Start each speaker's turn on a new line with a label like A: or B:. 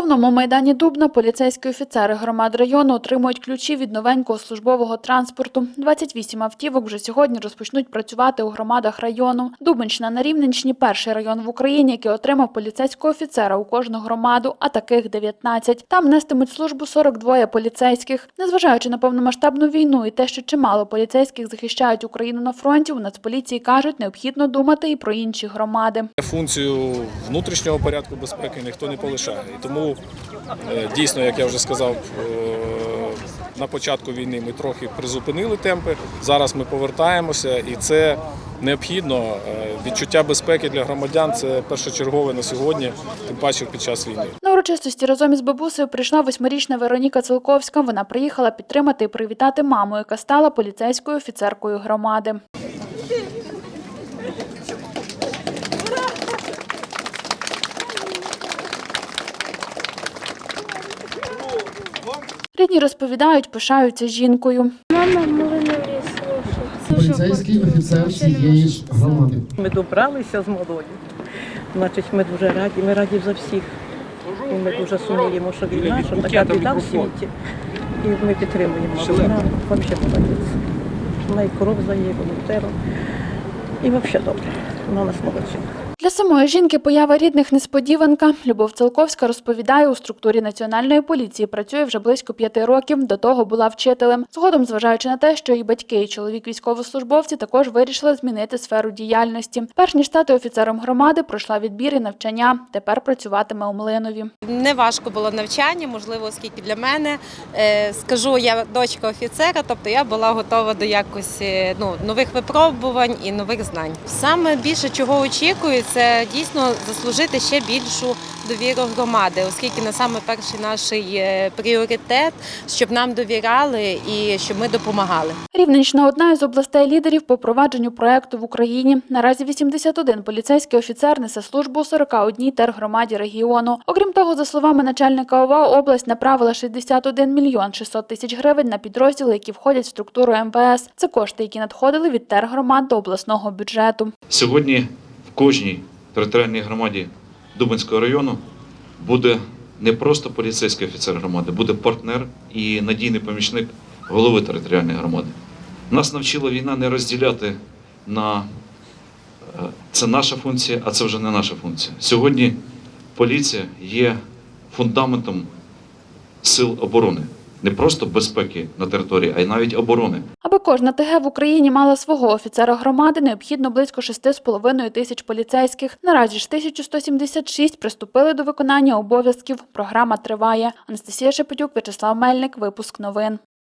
A: головному майдані Дубна поліцейські офіцери громад району отримують ключі від новенького службового транспорту. 28 автівок вже сьогодні розпочнуть працювати у громадах району. Дубенщина на Рівненщині – перший район в Україні, який отримав поліцейського офіцера у кожну громаду, а таких 19. Там нестимуть службу 42 поліцейських. Незважаючи на повномасштабну війну і те, що чимало поліцейських захищають Україну на фронті, у Нацполіції кажуть, необхідно думати і про інші громади.
B: Функцію внутрішнього порядку безпеки ніхто не полишає. Тому е, дійсно, як я вже сказав, е, на початку війни ми трохи призупинили темпи. Зараз ми повертаємося, і це необхідно. Е, Відчуття безпеки для громадян це першочергове на сьогодні, тим паче під час війни.
A: На урочистості разом із бабусею прийшла восьмирічна Вероніка Цилковська. Вона приїхала підтримати і привітати маму, яка стала поліцейською офіцеркою громади. Рідні розповідають, пишаються жінкою.
C: Мама може не
D: поліцейський офіцер цієї ж громади.
E: Ми добралися з малою. Значить, ми дуже раді, ми раді за всіх. І ми дуже сумуємо, що війна, що така біда в світі. І ми підтримуємо. Вона взагалі молодець. Вона і кров здає, волонтером. І взагалі добре. Вона нас молодчина.
A: Для самої жінки поява рідних несподіванка. Любов Целковська розповідає, у структурі національної поліції працює вже близько п'яти років. До того була вчителем. Згодом, зважаючи на те, що і батьки, і чоловік військовослужбовці також вирішили змінити сферу діяльності. Перш ніж стати офіцером громади, пройшла відбір і навчання. Тепер працюватиме у Млинові.
F: Не важко було навчання, можливо, оскільки для мене Е, скажу, я дочка офіцера, тобто я була готова до якось е, ну, нових випробувань і нових знань. Саме більше чого очікую, це дійсно заслужити ще більшу довіру громади, оскільки на саме перший наш е, пріоритет, щоб нам довіряли і щоб ми допомагали.
A: Рівненщина одна із областей лідерів по провадженню проекту в Україні. Наразі 81 поліцейський офіцер несе службу у 41 тергромаді регіону. Окрім того, за словами начальника ОВА, область направила 61 мільйон 600 тисяч гривень на підрозділи, які входять в структуру МВС. Це кошти, які надходили від тергромад до обласного бюджету.
G: Сьогодні кожній територіальній громаді Дубинського району буде не просто поліцейський офіцер громади, буде партнер і надійний помічник голови територіальної громади. Нас навчила війна не розділяти на е, це наша функція, а це вже не наша функція. Сьогодні поліція є фундаментом сил оборони, не просто безпеки на території, а й навіть оборони.
A: Кожна ТГ в Україні мала свого офіцера громади, необхідно близько 6,5 тисяч поліцейських. Наразі ж 1176 приступили до виконання обов'язків. Програма триває. Анастасія Шепетюк, Вячеслав Мельник. Випуск новин.